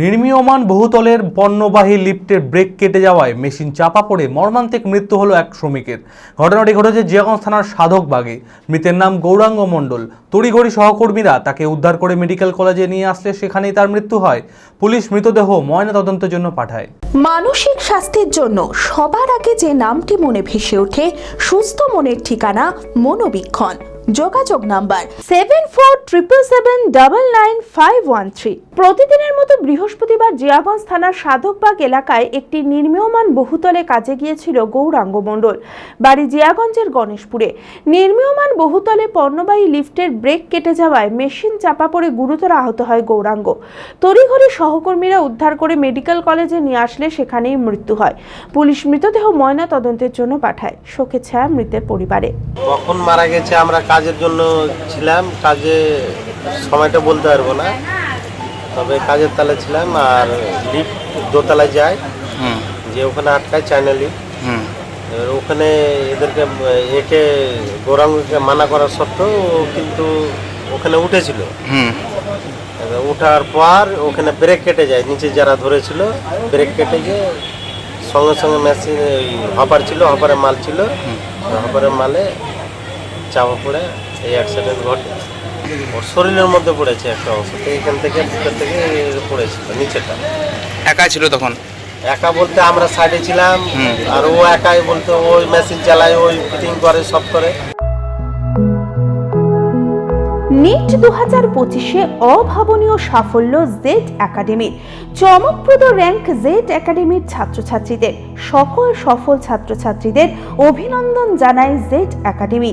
নির্মীয়মান বহুতলের পণ্যবাহী লিফটের ব্রেক কেটে যাওয়ায় মেশিন চাপা পড়ে মর্মান্তিক মৃত্যু হলো এক শ্রমিকের। ঘটনাটি ঘটেছে জিয়াগঞ্জ থানার সাধকবাগে মৃতের নাম গৌরাঙ্গ মণ্ডল। তড়িঘড়ি সহকর্মীরা তাকে উদ্ধার করে মেডিকেল কলেজে নিয়ে আসলে সেখানেই তার মৃত্যু হয়। পুলিশ মৃতদেহ ময়নাতদন্তের জন্য পাঠায়। মানসিক স্বাস্থ্যের জন্য সবার আগে যে নামটি মনে ভেসে ওঠে, সুস্থ মনের ঠিকানা মনোবীক্ষণ। যোগাযোগ number seven four triple seven double nine five one three প্রতিদিনের মতো বৃহস্পতিবার জিয়াগঞ্জ থানার সাধকবাগ এলাকায় একটি নির্মীয়মান বহুতলে কাজে গিয়েছিল গৌরাঙ্গ মণ্ডল, বাড়ি জিয়াগঞ্জের গণেশপুরে। নির্মীয়মান বহুতলে পণ্যবাহী লিফটের ব্রেক কেটে যাওয়ায় মেশিন চাপা পড়ে গুরুতর আহত হয় গৌরাঙ্গ। তড়িঘড়ি সহকর্মীরা উদ্ধার করে মেডিকেল কলেজে নিয়ে আসলে সেখানেই মৃত্যু হয়। পুলিশ মৃতদেহ ময়না তদন্তের জন্য পাঠায়। শোকে ছায়া মৃতের পরিবারে। কখন মারা গেছে আমরা কাজের জন্য ছিলাম কাজে সময়টা বলতে পারব না। তবে কাজের তালে ছিলাম আর লিফট দোতলায় যায় যে ওখানে আটকায় চায়না লিফট এবার ওখানে এদেরকে একে গৌরাঙ্গকে মানা করার সত্ত্বেও কিন্তু ওখানে উঠেছিল। এবার ওঠার পর ওখানে ব্রেক কেটে যায় নিচে যারা ধরেছিল ব্রেক কেটে গিয়ে সঙ্গে সঙ্গে মেশিন হপার ছিল হপারে মাল ছিল। হপারের মালে চাপা পড়ে এই অ্যাক্সিডেন্ট ঘটে। ওর শরীরের মধ্যে পড়েছে একটা অংশ। তো এখান থেকে ভিতর থেকে পড়েছিল নিচেটা। একা ছিল তখন? একা বলতে আমরা সাইডে ছিলাম আর ও একাই বলতে ওই মেশিন চালায় ওই ফিটিং করে সব করে। নিট দু হাজার পঁচিশে অভাবনীয় সাফল্য জেড একাডেমির চমকপ্রদ র্যাঙ্ক জেড একাডেমির ছাত্রছাত্রীদের সকল সফল ছাত্রছাত্রীদের অভিনন্দন জানায় জেড একাডেমি